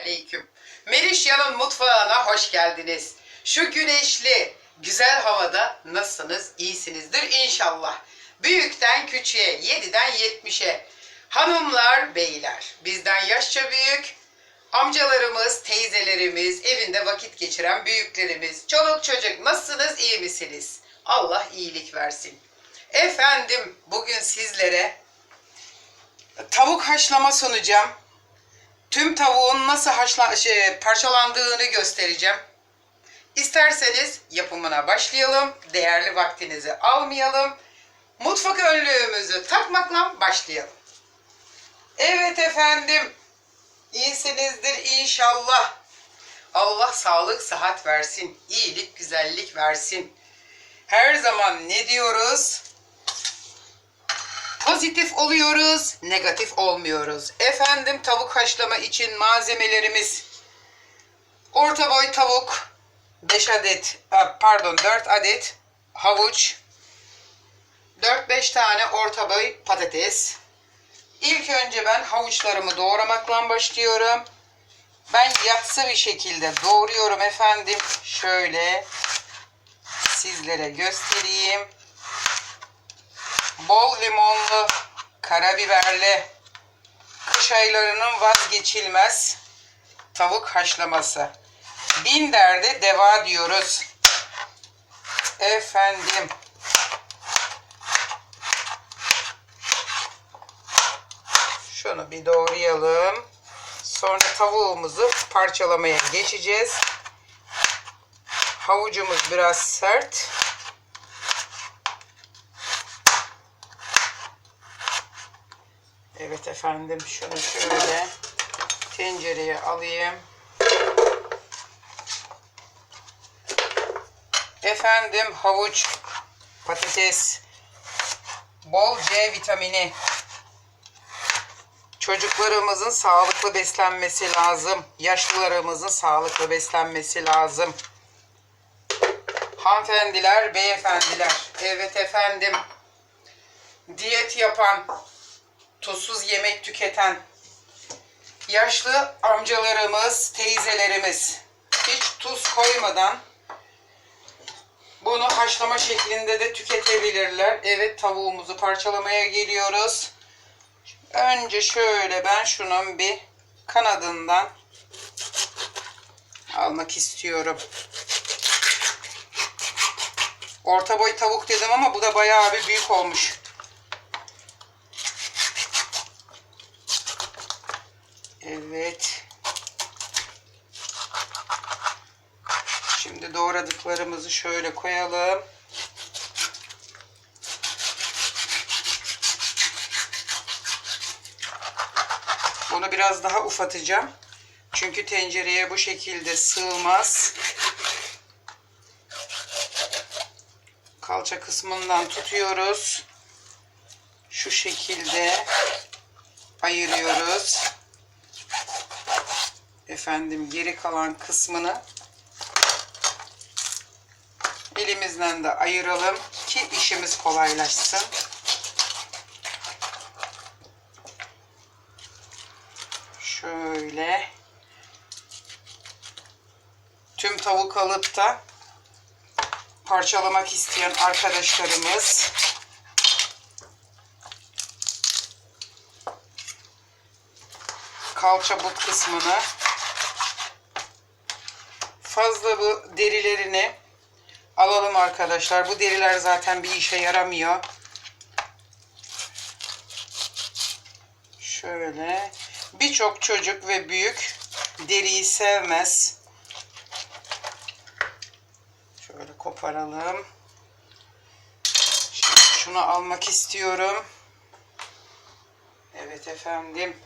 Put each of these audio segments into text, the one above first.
Aleyküm. Merisya'nın mutfağına hoş geldiniz. Şu güneşli, güzel havada nasılsınız? İyisinizdir inşallah. Büyükten küçüğe, 7'den 70'e. Hanımlar, beyler, bizden yaşça büyük, amcalarımız, teyzelerimiz, evinde vakit geçiren büyüklerimiz, çoluk çocuk nasılsınız, iyi misiniz? Allah iyilik versin. Efendim, bugün sizlere tavuk haşlama sunacağım. Tüm tavuğun nasıl haşla, şey, parçalandığını göstereceğim. İsterseniz yapımına başlayalım. Değerli vaktinizi almayalım. Mutfak önlüğümüzü takmakla başlayalım. Evet efendim. İyisinizdir inşallah. Allah sağlık, sıhhat versin. iyilik, güzellik versin. Her zaman ne diyoruz? Pozitif oluyoruz, negatif olmuyoruz. Efendim tavuk haşlama için malzemelerimiz orta boy tavuk 5 adet a, pardon 4 adet havuç 4-5 tane orta boy patates. İlk önce ben havuçlarımı doğramakla başlıyorum. Ben yatsı bir şekilde doğruyorum efendim. Şöyle sizlere göstereyim bol limonlu, karabiberli, kış aylarının vazgeçilmez tavuk haşlaması. Bin derde deva diyoruz. Efendim. Şunu bir doğrayalım. Sonra tavuğumuzu parçalamaya geçeceğiz. Havucumuz biraz sert. Evet efendim şunu şöyle tencereye alayım. Efendim havuç, patates, bol C vitamini. Çocuklarımızın sağlıklı beslenmesi lazım. Yaşlılarımızın sağlıklı beslenmesi lazım. Hanımefendiler, beyefendiler. Evet efendim. Diyet yapan, tuzsuz yemek tüketen yaşlı amcalarımız, teyzelerimiz hiç tuz koymadan bunu haşlama şeklinde de tüketebilirler. Evet tavuğumuzu parçalamaya geliyoruz. Önce şöyle ben şunun bir kanadından almak istiyorum. Orta boy tavuk dedim ama bu da bayağı bir büyük olmuş. Evet. Şimdi doğradıklarımızı şöyle koyalım. Bunu biraz daha ufatacağım. Çünkü tencereye bu şekilde sığmaz. Kalça kısmından tutuyoruz. Şu şekilde ayırıyoruz efendim geri kalan kısmını elimizden de ayıralım ki işimiz kolaylaşsın. Şöyle tüm tavuk alıp da parçalamak isteyen arkadaşlarımız kalça but kısmını fazla bu derilerini alalım arkadaşlar. Bu deriler zaten bir işe yaramıyor. Şöyle birçok çocuk ve büyük deriyi sevmez. Şöyle koparalım. Şimdi şunu almak istiyorum. Evet efendim.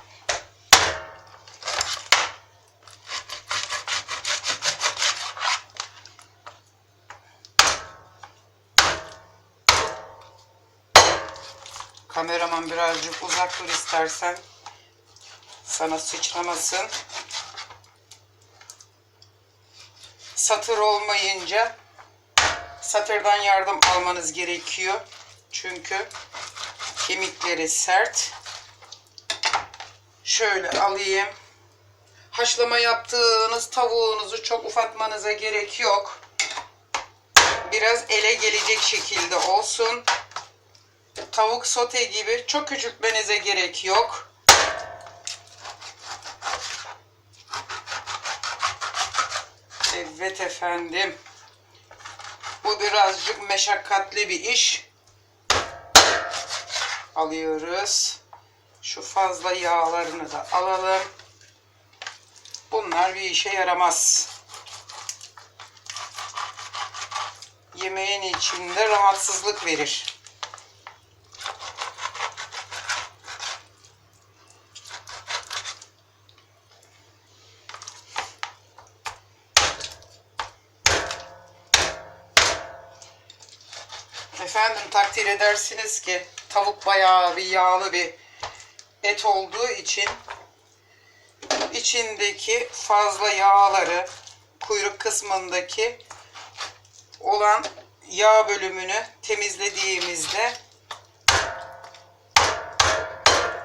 Kameraman birazcık uzak dur istersen. Sana sıçramasın. Satır olmayınca satırdan yardım almanız gerekiyor. Çünkü kemikleri sert. Şöyle alayım. Haş haşlama yaptığınız tavuğunuzu çok ufatmanıza gerek yok. Biraz ele gelecek şekilde olsun. Tavuk sote gibi çok küçültmenize gerek yok. Evet efendim. Bu birazcık meşakkatli bir iş. Alıyoruz. Şu fazla yağlarını da alalım. Bunlar bir işe yaramaz. Yemeğin içinde rahatsızlık verir. Efendim takdir edersiniz ki tavuk bayağı bir yağlı bir et olduğu için içindeki fazla yağları kuyruk kısmındaki olan yağ bölümünü temizlediğimizde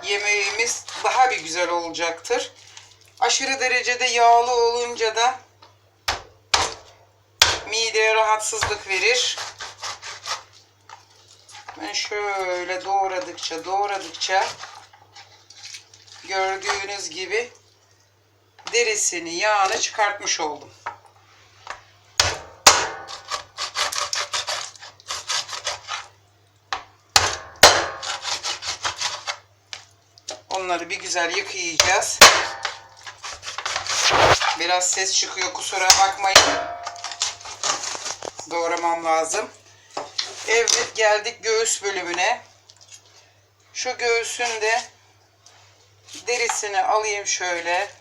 yemeğimiz daha bir güzel olacaktır. Aşırı derecede yağlı olunca da mideye rahatsızlık verir. Ben şöyle doğradıkça doğradıkça gördüğünüz gibi derisini yağını çıkartmış oldum. Onları bir güzel yıkayacağız. Biraz ses çıkıyor kusura bakmayın. Doğramam lazım. Evet geldik göğüs bölümüne. Şu göğsün de derisini alayım şöyle.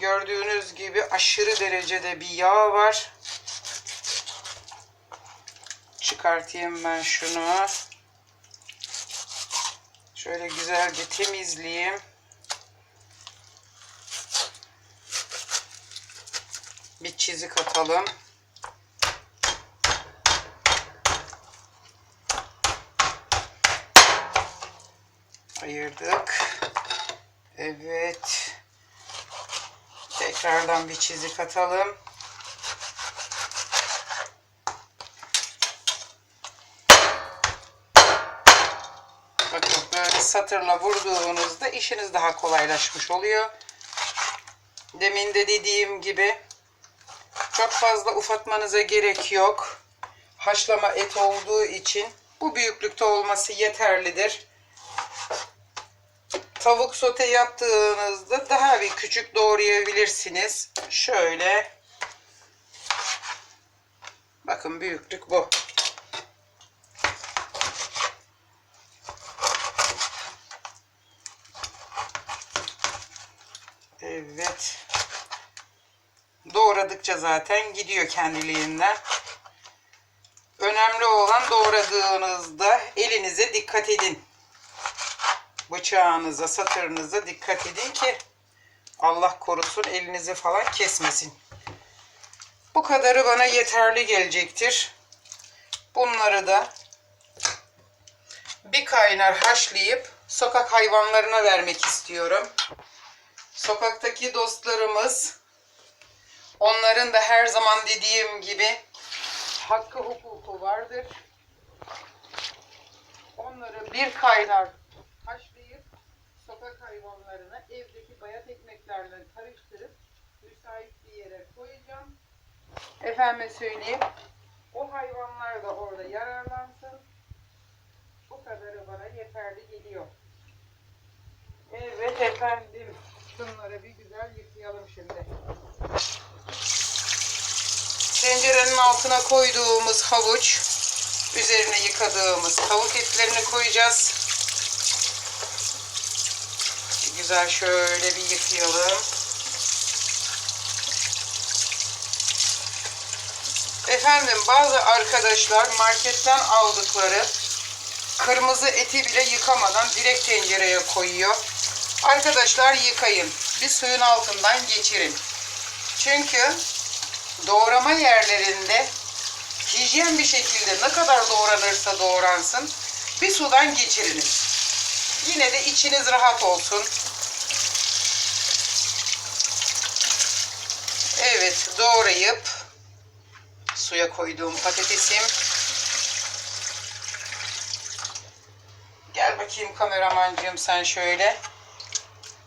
Gördüğünüz gibi aşırı derecede bir yağ var. Çıkartayım ben şunu. Şöyle güzelce temizleyeyim. Bir çizik atalım. Ayırdık. Evet. Tekrardan bir çizik atalım. Bakın böyle satırla vurduğunuzda işiniz daha kolaylaşmış oluyor. Demin de dediğim gibi çok fazla ufatmanıza gerek yok. Haşlama et olduğu için bu büyüklükte olması yeterlidir. Tavuk sote yaptığınızda daha bir küçük doğrayabilirsiniz. Şöyle. Bakın büyüklük bu. Evet. Zaten gidiyor kendiliğinden. Önemli olan doğradığınızda elinize dikkat edin. Bıçağınıza, satırınıza dikkat edin ki Allah korusun elinizi falan kesmesin. Bu kadarı bana yeterli gelecektir. Bunları da bir kaynar haşlayıp sokak hayvanlarına vermek istiyorum. Sokaktaki dostlarımız onların da her zaman dediğim gibi hakkı hukuku vardır. Onları bir kaynar haşlayıp sokak hayvanlarına evdeki bayat ekmeklerle karıştırıp müsait bir yere koyacağım. Efendime söyleyeyim. O hayvanlar da orada yararlansın. Bu kadarı bana yeterli geliyor. Evet efendim. Şunları bir güzel yıkayalım şimdi. Tencerenin altına koyduğumuz havuç, üzerine yıkadığımız tavuk etlerini koyacağız. Güzel şöyle bir yıkayalım. Efendim bazı arkadaşlar marketten aldıkları kırmızı eti bile yıkamadan direkt tencereye koyuyor. Arkadaşlar yıkayın. Bir suyun altından geçirin. Çünkü doğrama yerlerinde hijyen bir şekilde ne kadar doğranırsa doğransın bir sudan geçiriniz. Yine de içiniz rahat olsun. Evet doğrayıp suya koyduğum patatesim. Gel bakayım kameramancığım sen şöyle.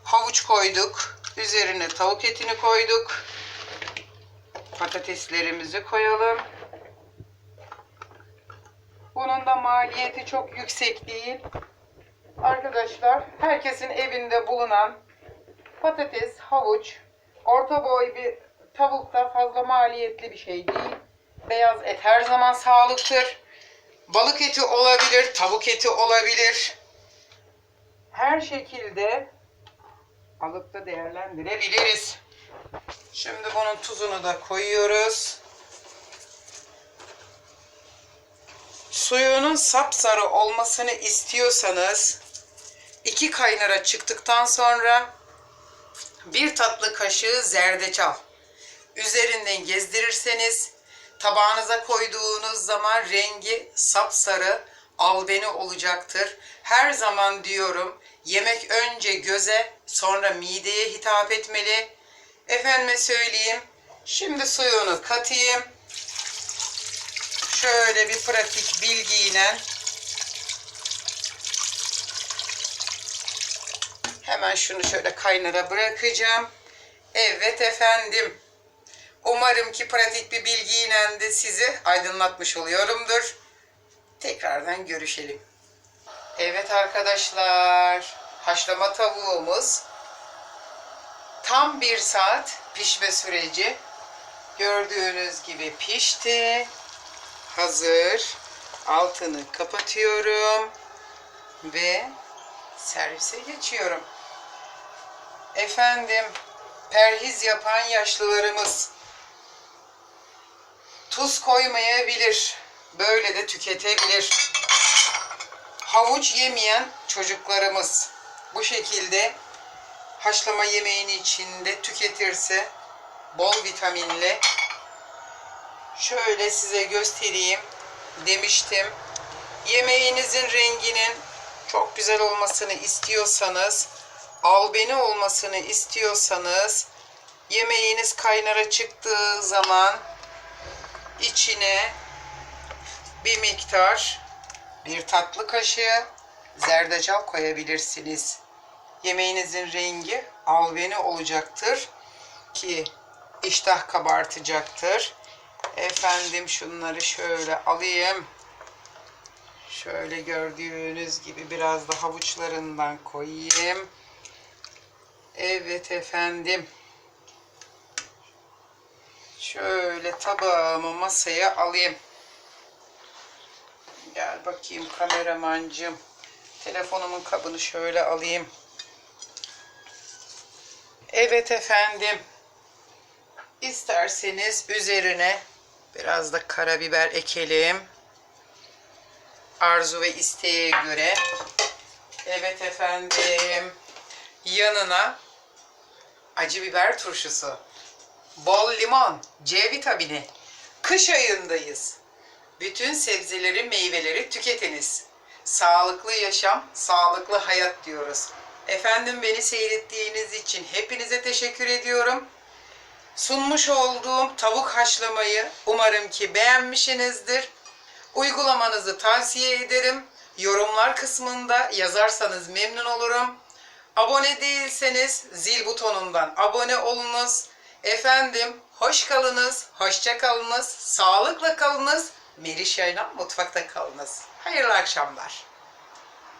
Havuç koyduk. Üzerine tavuk etini koyduk. Patateslerimizi koyalım. Bunun da maliyeti çok yüksek değil. Arkadaşlar herkesin evinde bulunan patates, havuç, orta boy bir tavuk da fazla maliyetli bir şey değil. Beyaz et her zaman sağlıktır. Balık eti olabilir, tavuk eti olabilir. Her şekilde alıp da değerlendirebiliriz. Şimdi bunun tuzunu da koyuyoruz. Suyunun sapsarı olmasını istiyorsanız iki kaynara çıktıktan sonra bir tatlı kaşığı zerdeçal üzerinden gezdirirseniz tabağınıza koyduğunuz zaman rengi sapsarı albeni olacaktır. Her zaman diyorum yemek önce göze sonra mideye hitap etmeli. Efendime söyleyeyim. Şimdi suyunu katayım. Şöyle bir pratik bilgiyle hemen şunu şöyle kaynara bırakacağım. Evet efendim. Umarım ki pratik bir bilgiyle de sizi aydınlatmış oluyorumdur. Tekrardan görüşelim. Evet arkadaşlar. Haşlama tavuğumuz tam bir saat pişme süreci. Gördüğünüz gibi pişti. Hazır. Altını kapatıyorum. Ve servise geçiyorum. Efendim, perhiz yapan yaşlılarımız tuz koymayabilir. Böyle de tüketebilir. Havuç yemeyen çocuklarımız bu şekilde haşlama yemeğini içinde tüketirse bol vitaminli şöyle size göstereyim demiştim. Yemeğinizin renginin çok güzel olmasını istiyorsanız, albeni olmasını istiyorsanız yemeğiniz kaynara çıktığı zaman içine bir miktar bir tatlı kaşığı zerdeçal koyabilirsiniz. Yemeğinizin rengi alveni olacaktır ki iştah kabartacaktır. Efendim şunları şöyle alayım. Şöyle gördüğünüz gibi biraz da havuçlarından koyayım. Evet efendim. Şöyle tabağımı masaya alayım. Gel bakayım kameramancım. Telefonumun kabını şöyle alayım. Evet efendim. İsterseniz üzerine biraz da karabiber ekelim. Arzu ve isteğe göre. Evet efendim. Yanına acı biber turşusu. Bol limon, C vitamini. Kış ayındayız. Bütün sebzeleri, meyveleri tüketiniz. Sağlıklı yaşam, sağlıklı hayat diyoruz. Efendim beni seyrettiğiniz için hepinize teşekkür ediyorum. Sunmuş olduğum tavuk haşlamayı umarım ki beğenmişsinizdir. Uygulamanızı tavsiye ederim. Yorumlar kısmında yazarsanız memnun olurum. Abone değilseniz zil butonundan abone olunuz. Efendim hoş kalınız, hoşça kalınız, sağlıkla kalınız. Meriş Yaylan mutfakta kalınız. Hayırlı akşamlar.